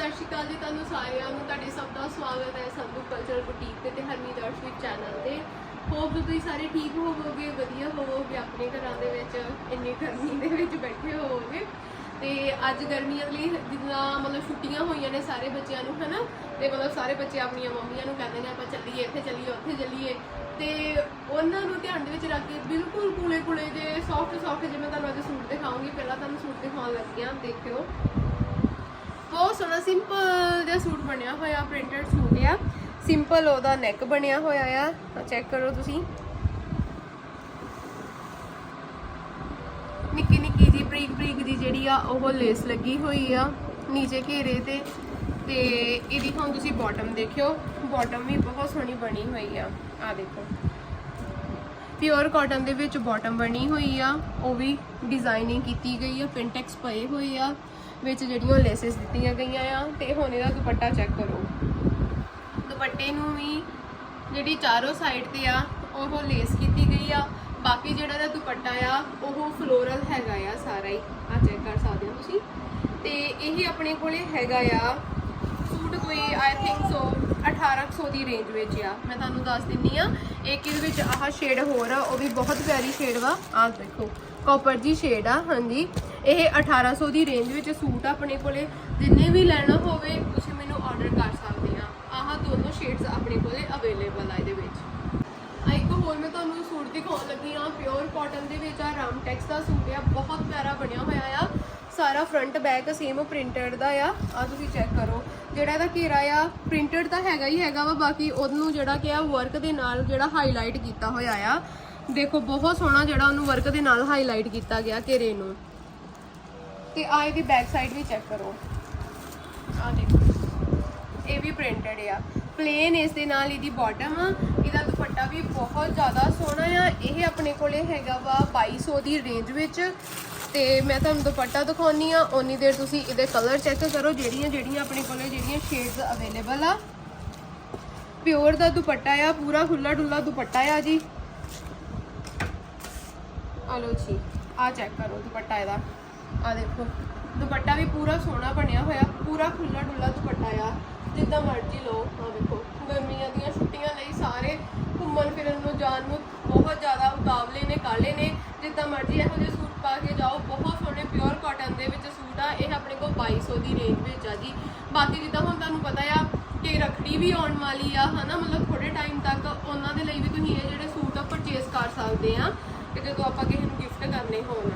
ਸਤਿ ਸ਼੍ਰੀ ਅਕਾਲ ਜੀ ਤੁਹਾਨੂੰ ਸਾਰਿਆਂ ਨੂੰ। ਤੁਹਾਡੇ ਸਭ ਦਾ ਸਵਾਗਤ ਹੈ ਸੰਧੂ ਕਲਚਰ ਬੁਟੀਕ ਤੇ ਤੇ ਹਰਮੀਤ ਅਰਸ਼ਵਿਕ ਚੈਨਲ ਤੇ। ਹੋਪ ਤੁਸੀਂ ਸਾਰੇ ਠੀਕ ਹੋਵੋਗੇ, ਵਧੀਆ ਹੋਵੋਗੇ, ਆਪਣੇ ਘਰਾਂ ਦੇ ਵਿੱਚ, ਇੰਨੀ ਗਰਮੀ ਦੇ ਵਿੱਚ ਬੈਠੇ ਹੋਵੋਗੇ। ਤੇ ਅੱਜ ਗਰਮੀਆਂ ਲਈ ਜਿੱਦਾਂ ਮਤਲਬ ਛੁੱਟੀਆਂ ਹੋਈਆਂ ਨੇ ਸਾਰੇ ਬੱਚਿਆਂ ਨੂੰ, ਹਨਾ? ਤੇ ਮਤਲਬ ਸਾਰੇ ਬੱਚੇ ਆਪਣੀਆਂ ਮੰਮੀਆਂ ਨੂੰ ਕਹਿੰਦੇ ਨੇ, ਆਪਾਂ ਚੱਲੀਏ, ਇੱਥੇ ਚੱਲੀਏ, ਉੱਥੇ ਚੱਲੀਏ। ਤੇ ਉਹਨਾਂ ਨੂੰ ਧਿਆਨ ਦੇ ਵਿੱਚ ਰੱਖ ਕੇ ਬਿਲਕੁਲ ਕੂਲੇ ਕੂਲੇ ਜੇ ਸੌਫਟ ਸੌਫਟ ਜਿਵੇਂ ਤੁਹਾਨੂੰ ਅੱਜ ਸੂਟ ਦਿਖਾਉਂਗੀ। ਪਹਿਲਾਂ ਤੁਹਾਨੂੰ ਸੂਟ ਦਿਖਾਉਣ ਲੱਗੀਆਂ ਦੇਖਿਓ। ਬਹੁਤ ਸੋਹਣਾ ਸਿੰਪਲ ਜਿਹਾ ਸੂਟ ਬਣਿਆ ਹੋਇਆ ਪ੍ਰਿੰਟਡ ਸੂਟ ਆ ਸਿੰਪਲ ਉਹਦਾ ਨੈਕ ਬਣਿਆ ਹੋਇਆ ਆ। ਚੈੱਕ ਕਰੋ ਤੁਸੀਂ। ਨਿੱਕੀ ਨਿੱਕੀ ਜੀ ਬਰੀਕ ਬਰੀਕ ਦੀ ਜਿਹੜੀ ਆ, ਉਹ ਲੇਸ ਲੱਗੀ ਹੋਈ ਆ ਨੀਚੇ ਘੇਰੇ ਤੇ। ਤੇ ਇਹਦੀ ਹੁਣ ਤੁਸੀਂ ਬਾਟਮ ਦੇਖਿਓ। ਬਾਟਮ ਵੀ ਬਹੁਤ ਸੋਹਣੀ ਬਣੀ ਹੋਈ ਆ। ਆ ਦੇਖੋ। ਪਿਓਰ ਕਾਟਨ ਦੇ ਵਿੱਚ ਬਾਟਮ ਬਣੀ ਹੋਈ ਆ। ਉਹ ਵੀ ਡਿਜ਼ਾਈਨਿੰਗ ਕੀਤੀ ਗਈ ਆ ਪਿੰਟੈਕਸ ਪਏ ਹੋਏ ਆ। ਵਿੱਚ ਜਿਹੜੀਆਂ ਲੇਸਿਸ ਦਿੱਤੀਆਂ ਗਈਆਂ ਆ ਤੇ ਹੁਣ ਇਹਦਾ ਦੁਪੱਟਾ ਚੈੱਕ ਕਰੋ। ਦੁਪੱਟੇ ਨੂੰ ਵੀ ਜਿਹੜੀ ਚਾਰੋਂ ਸਾਈਡ ਤੇ ਆ, ਉਹ ਲੇਸ ਕੀਤੀ ਗਈ ਆ। ਬਾਕੀ ਜਿਹੜਾ ਇਹਦਾ ਦੁਪੱਟਾ ਆ, ਉਹ ਫਲੋਰਲ ਹੈਗਾ ਆ ਸਾਰਾ ਹੀ। ਆ ਚੈੱਕ ਕਰ ਸਕਦੇ ਹੋ ਤੁਸੀਂ? ਤੇ ਇਹ ਆਪਣੇ ਕੋਲੇ ਹੈਗਾ ਆ ਸੂਟ ਕੋਈ I think so 1800 the range ਵਿੱਚ ਆ। ਮੈਂ ਤੁਹਾਨੂੰ ਦੱਸ ਦਿੰਨੀ ਆ, ਇੱਕ ਇਹਦੇ ਵਿੱਚ ਆਹ ਸ਼ੇਡ ਹੋਰ ਆ, ਉਹ ਵੀ ਬਹੁਤ ਪਿਆਰੀ ਸ਼ੇਡ ਵਾ। ਆਹ ਦੇਖੋ। ਕਾਪਰ ਜੀ ਸ਼ੇਡ ਆ, ਹਾਂਜੀ। ਇਹ 1800 ਦੀ ਰੇਂਜ ਵਿੱਚ ਸੂਟ ਆ, ਆਪਣੇ ਕੋਲੇ। ਜਿੰਨੇ ਵੀ ਲੈਣਾ ਹੋਵੇ, ਤੁਸੀਂ ਮੈਨੂੰ ਆਰਡਰ ਕਰ ਸਕਦੇ ਆ। ਆਹ ਦੋਨੋਂ ਸ਼ੇਡਸ ਆਪਣੇ ਕੋਲੇ ਅਵੇਲੇਬਲ ਆ ਇਹਦੇ ਵਿੱਚ। ਇੱਕ ਹੋਰ ਮੈਂ ਤੁਹਾਨੂੰ ਸੂਟ ਦਿਖਾਉਣ ਲੱਗੀ ਆ ਪਿਓਰ ਕਾਟਨ ਦੇ ਵਿੱਚ ਆ ਰਾਮਟੈਕਸ ਦਾ ਸੂਟ ਆ। ਬਹੁਤ ਪਿਆਰਾ ਬਣਿਆ ਹੋਇਆ ਆ। ਸਾਰਾ ਫਰੰਟ ਬੈਕ ਸੇਮ ਪ੍ਰਿੰਟਡ ਦਾ ਆ। ਆ ਤੁਸੀਂ ਚੈੱਕ ਕਰੋ। ਜਿਹੜਾ ਇਹਦਾ ਘੇਰਾ ਆ ਪ੍ਰਿੰਟਡ ਤਾਂ ਹੈਗਾ ਹੀ ਹੈਗਾ ਵਾ, ਬਾਕੀ ਉਹਨੂੰ ਜਿਹੜਾ ਕਿ ਆ ਵਰਕ ਦੇ ਨਾਲ ਜਿਹੜਾ ਹਾਈਲਾਈਟ ਕੀਤਾ ਹੋਇਆ ਆ। ਦੇਖੋ, ਬਹੁਤ ਸੋਹਣਾ ਜਿਹੜਾ ਉਹਨੂੰ ਵਰਕ ਦੇ ਨਾਲ ਹਾਈਲਾਈਟ ਕੀਤਾ ਗਿਆ ਘੇਰੇ ਨੂੰ। ਤੇ ਆ ਇਹਦੀ ਬੈਕ ਸਾਈਡ ਵੀ ਚੈੱਕ ਕਰੋ। ਆ ਦੇਖੋ। ਇਹ ਵੀ ਪ੍ਰਿੰਟਡ ਆ। ਪਲੇਨ ਇਸ ਦੇ ਨਾਲ ਇਹਦੀ ਬਾਟਮ ਆ। ਇਹਦਾ ਦੁਪੱਟਾ ਵੀ ਬਹੁਤ ਜ਼ਿਆਦਾ ਸੋਹਣਾ ਆ। ਇਹ ਆਪਣੇ ਕੋਲੇ ਹੈਗਾ ਵਾ 2200 ਦੀ ਰੇਂਜ ਵਿੱਚ। ਤੇ ਮੈਂ ਤੁਹਾਨੂੰ ਦੁਪੱਟਾ ਦਿਖਾਉਣੀ ਆ। ਓਨੀ ਦੇਰ ਤੁਸੀਂ ਇਹਦੇ ਕਲਰ ਚੈੱਕ ਕਰੋ, ਜਿਹੜੀਆਂ ਜਿਹੜੀਆਂ ਆਪਣੇ ਕੋਲੇ ਜਿਹੜੀਆਂ ਸ਼ੇਡਸ ਅਵੇਲੇਬਲ ਆ। ਪਿਓਰ ਦਾ ਦੁਪੱਟਾ ਆ, ਪੂਰਾ ਖੁੱਲਾ ਡੁੱਲਾ ਦੁਪੱਟਾ ਆ ਜੀ। ਆ ਲਓ ਜੀ, ਆ ਚੈੱਕ ਕਰੋ ਦੁਪੱਟਾ ਇਹਦਾ। ਆ ਦੇਖੋ, ਦੁਪੱਟਾ ਵੀ ਪੂਰਾ ਸੋਹਣਾ ਬਣਿਆ ਹੋਇਆ, ਪੂਰਾ ਖੁੱਲਾ ਡੁੱਲਾ ਦੁਪੱਟਾ ਆ। ਜਿੱਦਾਂ ਮਰਜ਼ੀ ਲਓ, ਆ ਦੇਖੋ, ਗਰਮੀਆਂ ਦੀਆਂ ਛੁੱਟੀਆਂ ਲਈ ਸਾਰੇ ਘੁੰਮਣ ਫਿਰਨ ਨੂੰ, ਜਾਣ ਨੂੰ ਬਹੁਤ ਜ਼ਿਆਦਾ ਉਤਾਵਲੇ ਨੇ ਕਾਲੇ ਨੇ। ਜਿੱਦਾਂ ਮਰਜ਼ੀ ਇਹੋ ਜਿਹੇ ਸੂਟ ਪਾ ਕੇ ਜਾਓ, ਬਹੁਤ ਸੋਹਣੇ ਪਿਓਰ ਕਾਟਨ ਦੇ ਵਿੱਚ ਸੂਟ ਆ। ਇਹ ਆਪਣੇ ਕੋਲ 2200 ਦੀ ਰੇਂਜ ਵਿੱਚ ਆ ਜੀ। ਬਾਕੀ ਜਿੱਦਾਂ ਹੁਣ ਤੁਹਾਨੂੰ ਪਤਾ ਆ ਕਿ ਰੱਖੜੀ ਵੀ ਆਉਣ ਵਾਲੀ ਆ, ਹਨਾ? ਮਤਲਬ ਥੋੜੇ ਟਾਈਮ ਤੱਕ ਉਹਨਾਂ ਦੇ ਲਈ ਵੀ ਤੁਸੀਂ ਇਹ ਜਿਹੜੇ ਸੂਟ ਪਰਚੇਸ ਕਰ ਸਕਦੇ ਆ। ਕਿ ਜਦੋਂ ਆਪਾਂ ਕਿਸੇ ਨੂੰ ਗਿਫਟ ਕਰਨੇ ਹੋਣ।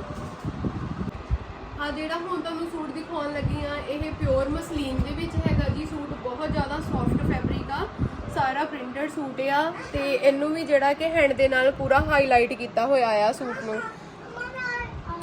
ਆ ਜਿਹੜਾ ਹੁਣ ਤੁਹਾਨੂੰ ਸੂਟ ਦਿਖਾਉਣ ਲੱਗੀ ਆ ਇਹ ਪਿਓਰ ਮਸਲੀਨ ਦੇ ਵਿੱਚ ਹੈਗਾ ਜੀ ਸੂਟ, ਬਹੁਤ ਜ਼ਿਆਦਾ ਸੌਫਟ ਫੈਬਰਿਕ ਆ, ਸਾਰਾ ਪ੍ਰਿੰਟਡ ਸੂਟ ਆ ਤੇ ਇਹਨੂੰ ਵੀ ਜਿਹੜਾ ਕਿ ਹੈਂਡ ਦੇ ਨਾਲ ਪੂਰਾ ਹਾਈਲਾਈਟ ਕੀਤਾ ਹੋਇਆ ਆ ਸੂਟ ਨੂੰ।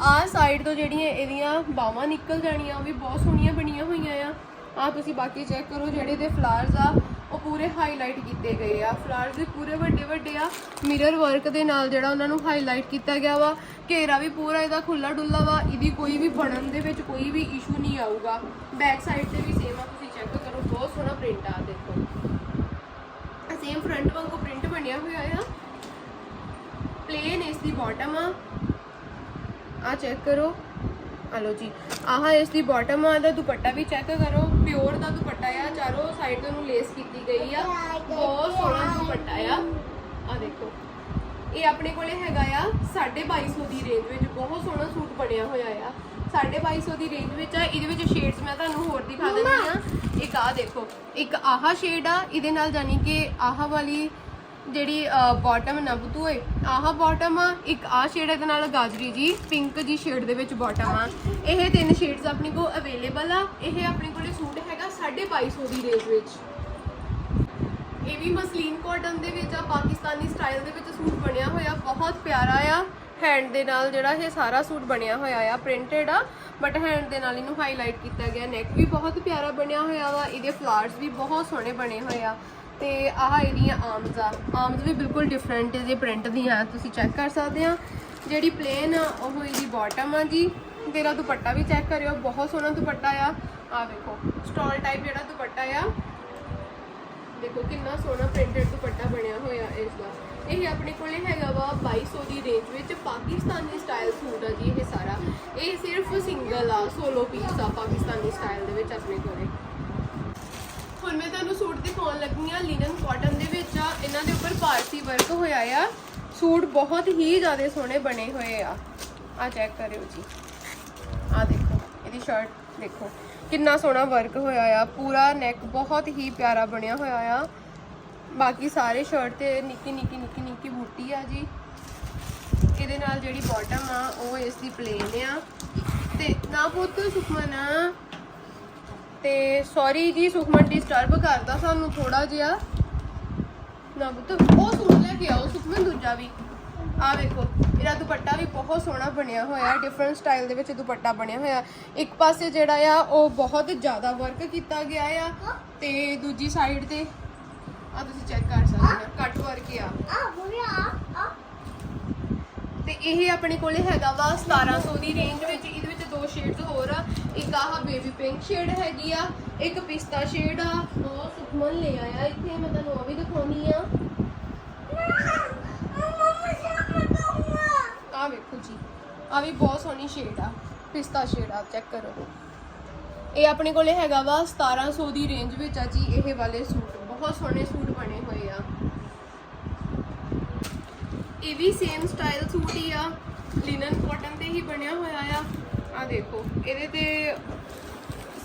ਆਹ ਸਾਈਡ ਤੋਂ ਜਿਹੜੀਆਂ ਇਹਦੀਆਂ ਬਾਹਾਂ ਨਿਕਲ ਜਾਣੀਆਂ, ਉਹ ਵੀ ਬਹੁਤ ਸੋਹਣੀਆਂ ਬਣੀਆਂ ਹੋਈਆਂ ਆ। ਆ ਤੁਸੀਂ ਬਾਕੀ ਚੈੱਕ ਕਰੋ ਜਿਹੜੇ ਦੇ ਫਲਾਰਸ ਆ ਉਹ ਪੂਰੇ ਹਾਈਲਾਈਟ ਕੀਤੇ ਗਏ ਆ। ਫਲਾਵਰਸ ਦੇ ਪੂਰੇ ਵੱਡੇ ਵੱਡੇ ਆ। ਮਿਰਰ ਵਰਕ ਦੇ ਨਾਲ ਜਿਹੜਾ ਉਹਨਾਂ ਨੂੰ ਹਾਈਲਾਈਟ ਕੀਤਾ ਗਿਆ ਵਾ। ਘੇਰਾ ਵੀ ਪੂਰਾ ਇਹਦਾ ਖੁੱਲਾ ਡੁੱਲਾ ਵਾ। ਇਹਦੀ ਕੋਈ ਵੀ ਬਣਨ ਦੇ ਵਿੱਚ ਕੋਈ ਵੀ ਇਸ਼ੂ ਨਹੀਂ ਆਊਗਾ। ਬੈਕ ਸਾਈਡ ਤੇ ਵੀ ਸੇਮ ਆ। ਤੁਸੀਂ ਚੈੱਕ ਕਰੋ, ਬਹੁਤ ਸੋਹਣਾ ਪ੍ਰਿੰਟ ਆ, ਦੇਖੋ। ਸੇਮ ਫਰੰਟ ਵਾਂਗੂ ਪ੍ਰਿੰਟ ਬਣਿਆ ਹੋਇਆ ਆ। ਪਲੇਨ ਇਸ ਦੀ ਬਾਟਮ ਆ। ਆ ਚੈੱਕ ਕਰੋ। ਆ ਲਓ ਜੀ। ਆਹ ਇਸ ਦੀ ਬਾਟਮ ਆ। ਦਾ ਦੁਪੱਟਾ ਵੀ ਚੈੱਕ ਕਰੋ। ਪਿਓਰ ਦਾ ਦੁਪੱਟਾ ਆ ਚਾਰੋਂ ਸਾਈਡ ਤੋਂ ਨੂੰ ਲੇਸ ਕੀਤੀ ਗਈ ਆ। ਬਹੁਤ ਸੋਹਣਾ ਦੁਪੱਟਾ ਆ। ਆ ਦੇਖੋ। ਇਹ ਆਪਣੇ ਕੋਲੇ ਹੈਗਾ ਆ 2250 ਦੀ ਰੇਂਜ ਵਿੱਚ। ਬਹੁਤ ਸੋਹਣਾ ਸੂਟ ਬਣਿਆ ਹੋਇਆ ਆ। 2250 ਦੀ ਰੇਂਜ ਵਿੱਚ ਆ। ਇਹਦੇ ਵਿੱਚ ਸ਼ੇਡਸ ਮੈਂ ਤੁਹਾਨੂੰ ਹੋਰ ਦਿਖਾ ਦਿੰਦੀ ਆ। ਇੱਕ ਆ ਦੇਖੋ। ਇੱਕ ਆਹ ਸ਼ੇਡ ਆ। ਇਹਦੇ ਨਾਲ ਜਾਨੀ ਕਿ ਆਹ ਵਾਲੀ ਜਿਹੜੀ ਬਾਟਮ ਨਬਤੂ ਹੈ ਆਹ ਬਾਟਮ ਆ। ਇੱਕ ਆਹ ਸ਼ੇਡ ਇਹਦੇ ਨਾਲ ਗਾਜਰੀ ਜੀ। ਪਿੰਕ ਜੀ ਸ਼ੇਡ ਦੇ ਵਿੱਚ ਬਾਟਮ ਆ। ਇਹ ਤਿੰਨ ਸ਼ੇਡਸ ਆਪਣੇ ਕੋਲ ਅਵੇਲੇਬਲ ਆ। ਇਹ ਆਪਣੇ ਕੋਲੇ ਸੂਟ ਹੈਗਾ 2250 ਦੀ ਰੇਂਜ ਵਿੱਚ। ਇਹ ਵੀ ਮਸਲੀਨ ਕਾਟਨ ਦੇ ਵਿੱਚ ਆ, ਪਾਕਿਸਤਾਨੀ ਸਟਾਈਲ ਦੇ ਵਿੱਚ ਸੂਟ ਬਣਿਆ ਹੋਇਆ, ਬਹੁਤ ਪਿਆਰਾ ਆ। ਹੈਂਡ ਦੇ ਨਾਲ ਜਿਹੜਾ ਇਹ ਸਾਰਾ ਸੂਟ ਬਣਿਆ ਹੋਇਆ ਆ ਪ੍ਰਿੰਟਡ ਆ। ਬਟ ਹੈਂਡ ਦੇ ਨਾਲ ਇਹਨੂੰ ਹਾਈਲਾਈਟ ਕੀਤਾ ਗਿਆ ਨੈਕ ਵੀ ਬਹੁਤ ਪਿਆਰਾ ਬਣਿਆ ਹੋਇਆ ਵਾ, ਇਹਦੇ ਫਲਾਰਸ ਵੀ ਬਹੁਤ ਸੋਹਣੇ ਬਣੇ ਹੋਏ ਆ। ਤੇ ਆਹ ਇਹਦੀਆਂ ਆਰਮਸ ਆ। ਆਰਮਸ ਵੀ ਬਿਲਕੁਲ ਡਿਫਰੈਂਟ ਜੇ ਪ੍ਰਿੰਟ ਦੀਆਂ, ਤੁਸੀਂ ਚੈੱਕ ਕਰ ਸਕਦੇ ਆ। ਜਿਹੜੀ ਪਲੇਨ ਆ, ਉਹ ਇਹਦੀ ਬਾਟਮ ਆ ਜੀ। ਤੇਰਾ ਦੁਪੱਟਾ ਵੀ ਚੈੱਕ ਕਰਿਓ, ਬਹੁਤ ਸੋਹਣਾ ਦੁਪੱਟਾ ਆ। ਆ ਵੇਖੋ ਸਟਾਲ ਟਾਈਪ ਜਿਹੜਾ ਦੁਪੱਟਾ ਆ, ਦੇਖੋ ਕਿੰਨਾ ਸੋਹਣਾ ਪ੍ਰਿੰਟਡ ਦੁਪੱਟਾ ਬਣਿਆ ਹੋਇਆ ਇਸ ਦਾ। ਇਹ ਆਪਣੇ ਕੋਲੇ ਹੈਗਾ ਵਾ 2200 ਦੀ ਰੇਂਜ ਵਿੱਚ ਪਾਕਿਸਤਾਨੀ ਸਟਾਈਲ ਸੂਟ ਆ ਜੀ ਇਹ ਸਾਰਾ। ਇਹ ਸਿਰਫ ਸਿੰਗਲ ਆ, ਸੋਲੋ ਪੀਸ ਆ ਪਾਕਿਸਤਾਨੀ ਸਟਾਈਲ ਦੇ ਵਿੱਚ ਆਪਣੇ ਕੋਲੇ। ਦਿਖਾਉਣ ਲੱਗੀ ਆ ਲਿਨਨ ਕਾਟਨ ਦੇ ਵਿੱਚ ਆ। ਇਹਨਾਂ ਦੇ ਉੱਪਰ ਪਾਰਸੀ ਵਰਕ ਹੋਇਆ ਆ। ਸੂਟ ਬਹੁਤ ਹੀ ਜ਼ਿਆਦਾ ਸੋਹਣੇ ਬਣੇ ਹੋਏ ਆ। ਆ ਚੈੱਕ ਕਰਿਓ ਜੀ। ਆ ਦੇਖੋ, ਇਹਦੀ ਸ਼ਰਟ ਦੇਖੋ। ਕਿੰਨਾ ਸੋਹਣਾ ਵਰਕ ਹੋਇਆ ਆ। ਪੂਰਾ ਨੈਕ ਬਹੁਤ ਹੀ ਪਿਆਰਾ ਬਣਿਆ ਹੋਇਆ ਆ। ਬਾਕੀ ਸਾਰੇ ਸ਼ਰਟ ਤੇ ਨਿੱਕੀ ਨਿੱਕੀ ਨਿੱਕੀ ਨਿੱਕੀ ਬੂਟੀ ਆ ਜੀ। ਇਹਦੇ ਨਾਲ ਜਿਹੜੀ ਬਾਟਮ ਆ, ਉਹ ਇਸ ਦੀ ਪਲੇਨ ਆ। ਤੇ ਨਾ ਪੁੱਤ ਸੁਖਮਨ। ਤੇ ਸੌਰੀ ਜੀ, ਸੁਖਮਨ ਡਿਸਟਰਬ ਕਰਦਾ ਸਾਨੂੰ ਥੋੜਾ ਜਿਹਾ। ਨਾ ਪੁੱਤ, ਉਹ ਸੂਟ ਲੈ ਕੇ ਆਓ, ਸੁਖਮਨ ਦੂਜਾ ਵੀ। ਆ ਵੇਖੋ। ਇਹਦਾ ਦੁਪੱਟਾ ਵੀ ਬਹੁਤ ਸੋਹਣਾ ਬਣਿਆ ਹੋਇਆ ਡਿਫਰੈਂਟ ਸਟਾਈਲ ਦੇ ਵਿੱਚ ਦੁਪੱਟਾ ਬਣਿਆ ਹੋਇਆ ਇੱਕ ਪਾਸੇ ਜਿਹੜਾ ਆ, ਉਹ ਬਹੁਤ ਜ਼ਿਆਦਾ ਵਰਕ ਕੀਤਾ ਗਿਆ ਆ ਤੇ ਦੂਜੀ ਸਾਈਡ ਤੇ ਆ ਤੁਸੀਂ ਚੈੱਕ ਕਰ ਸਕਦੇ ਹੋ ਕੱਟ ਵਰਕ ਆ। ਤੇ ਇਹ ਆਪਣੇ ਕੋਲੇ ਹੈਗਾ ਵਾ 1700 ਦੀ ਰੇਂਜ ਵਿੱਚ, ਇਹਦੇ ਵਿੱਚ ਦੋ ਸ਼ੇਡਸ ਹੋਰ ਆ। ਇੱਕ ਆਹ ਬੇਬੀ ਪਿੰਕ ਸ਼ੇਡ ਹੈਗੀ ਆ, ਇੱਕ ਪਿਸਤਾ ਸ਼ੇਡ ਆ। ਉਹ ਸੁਖਮਨ ਲੈ ਆਇਆ ਇੱਥੇ, ਮੈਂ ਤੁਹਾਨੂੰ ਉਹ ਵੀ ਦਿਖਾਉਣੀ ਆ ਆ ਵੇਖੋ ਜੀ ਆ ਵੀ ਬਹੁਤ ਸੋਹਣੀ ਸ਼ੇਡ ਆ। ਪਿਸਤਾ ਸ਼ੇਡ ਆ ਚੈੱਕ ਕਰੋ। ਇਹ ਆਪਣੇ ਕੋਲੇ ਹੈਗਾ ਵਾ 1700 ਦੀ ਰੇਂਜ ਵਿੱਚ ਆ ਜੀ, ਇਹ ਵਾਲੇ ਸੂਟ। ਬਹੁਤ ਸੋਹਣੇ ਸੂਟ ਬਣੇ ਹੋਏ ਆ। ਇਹ ਵੀ ਸੇਮ ਸਟਾਈਲ ਸੂਟ ਹੀ ਆ। ਲਿਨਨ ਕਾਟਨ ਤੇ ਹੀ ਬਣਿਆ ਹੋਇਆ ਆ। ਆ ਦੇਖੋ, ਇਹਦੇ ਤੇ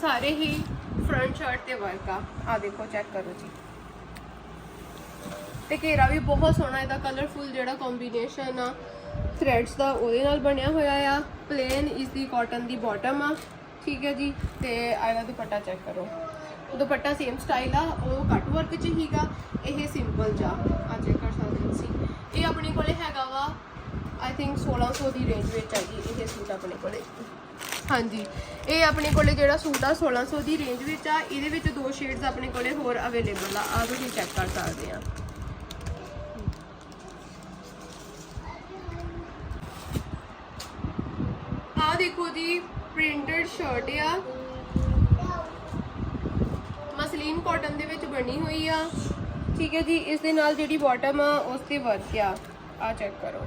ਸਾਰੇ ਹੀ ਫਰੰਟ ਸ਼ਰਟ ਤੇ ਵਰਕ ਆ। ਆ ਦੇਖੋ ਚੈੱਕ ਕਰੋ ਜੀ। ਤੇ ਘੇਰਾ ਵੀ ਬਹੁਤ ਸੋਹਣਾ ਇਹਦਾ ਕਲਰਫੁਲ ਜਿਹੜਾ ਕੰਬੀਨੇਸ਼ਨ ਆ ਥ੍ਰੈਡਸ ਦਾ ਉਹਦੇ ਨਾਲ ਬਣਿਆ ਹੋਇਆ ਆ। ਪਲੇਨ ਇਸ ਦੀ ਕਾਟਨ ਦੀ ਬਾਟਮ ਆ। ਠੀਕ ਹੈ ਜੀ, ਤੇ ਇਹਦਾ ਦੁਪੱਟਾ ਚੈੱਕ ਕਰੋ। ਦੁਪੱਟਾ ਸੇਮ ਸਟਾਈਲ ਆ, ਉਹ ਕੱਟ ਵਰਕ ਚ ਹੀਗਾ ਇਹ ਸਿੰਪਲ ਜਾ ਆ ਚੈੱਕ ਕਰ ਸਕਦੇ ਤੁਸੀਂ। ਇਹ ਆਪਣੇ ਕੋਲੇ ਹੈਗਾ ਵਾ ਆਈ ਥਿੰਕ 1600 ਦੀ ਰੇਂਜ ਵਿੱਚ ਆ ਜੀ, ਇਹ ਸੂਟ ਆਪਣੇ ਕੋਲੇ। ਹਾਂਜੀ, ਇਹ ਆਪਣੇ ਕੋਲੇ ਜਿਹੜਾ ਸੂਟ ਆ 1600 ਦੀ ਰੇਂਜ ਵਿੱਚ ਆ, ਇਹਦੇ ਵਿੱਚ ਦੋ ਸ਼ੇਡਸ ਆਪਣੇ ਕੋਲੇ ਹੋਰ ਅਵੇਲੇਬਲ ਆ। ਆ ਤੁਸੀਂ ਚੈੱਕ ਕਰ ਸਕਦੇ ਆ। ਦੇਖੋ ਜੀ ਪ੍ਰਿੰਟਡ ਸ਼ਰਟ ਆ। ਮਸਲੀਨ ਕਾਟਨ ਦੇ ਵਿੱਚ ਬਣੀ ਹੋਈ ਆ। ਠੀਕ ਹੈ ਜੀ, ਇਸ ਦੇ ਨਾਲ ਜਿਹੜੀ ਬਾਟਮ ਆ, ਉਸ ਤੇ ਵਰਕ ਆ। ਆ ਚੈੱਕ ਕਰੋ।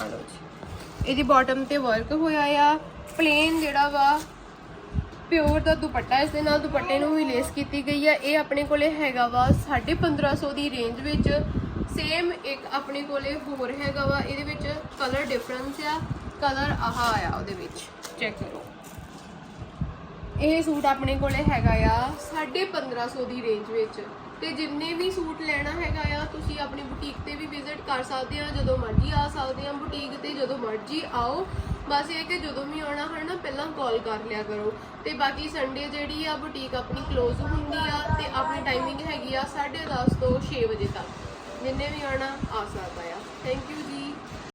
ਆ ਲਓ ਜੀ। ਇਹਦੀ ਬਾਟਮ ਤੇ ਵਰਕ ਹੋਇਆ ਆ। ਪਲੇਨ ਜਿਹੜਾ ਵਾ ਪਿਓਰ ਦਾ ਦੁਪੱਟਾ, ਇਸ ਦੇ ਨਾਲ ਦੁਪੱਟੇ ਨੂੰ ਵੀ ਲੇਸ ਕੀਤੀ ਗਈ ਆ। ਇਹ ਆਪਣੇ ਕੋਲੇ ਹੈਗਾ ਵਾ 1550 ਦੀ ਰੇਂਜ ਵਿੱਚ। ਸੇਮ ਇੱਕ ਆਪਣੇ ਕੋਲੇ ਹੋਰ ਹੈਗਾ ਵਾ। ਇਹਦੇ ਵਿੱਚ ਕਲਰ ਡਿਫਰੈਂਸ ਆ। ਕਲਰ ਆਹ ਆਇਆ ਉਹਦੇ ਵਿੱਚ। ਚੈੱਕ ਕਰੋ। ਇਹ ਸੂਟ ਆਪਣੇ ਕੋਲੇ ਹੈਗਾ ਆ 1550 ਦੀ ਰੇਂਜ ਵਿੱਚ। ਤੇ ਜਿੰਨੇ ਵੀ ਸੂਟ ਲੈਣਾ ਹੈਗਾ ਆ, ਤੁਸੀਂ ਆਪਣੀ ਬੁਟੀਕ ਤੇ ਵੀ ਵਿਜ਼ਿਟ ਕਰ ਸਕਦੇ ਆ, ਜਦੋਂ ਮਰਜ਼ੀ ਆ ਸਕਦੇ ਆ ਬੁਟੀਕ ਤੇ, ਜਦੋਂ ਮਰਜ਼ੀ ਆਓ। ਬਸ ਇਹ ਕਿ ਜਦੋਂ ਵੀ ਆਉਣਾ ਹੈ ਨਾ ਪਹਿਲਾਂ ਕਾਲ ਕਰ ਲਿਆ ਕਰੋ। ਤੇ ਬਾਕੀ ਸੰਡੇ ਜਿਹੜੀ ਆ ਬੁਟੀਕ ਆਪਣੀ ক্লোਜ਼ ਹੁੰਦੀ ਆ ਤੇ ਆਪਣੀ ਟਾਈਮਿੰਗ ਹੈਗੀ ਆ 10:30 ਤੋਂ 6 ਵਜੇ ਤੱਕ। ਜਿੰਨੇ ਵੀ ਆਉਣਾ, ਆ ਸਕਦਾ ਆ। ਥੈਂਕ ਯੂ ਜੀ।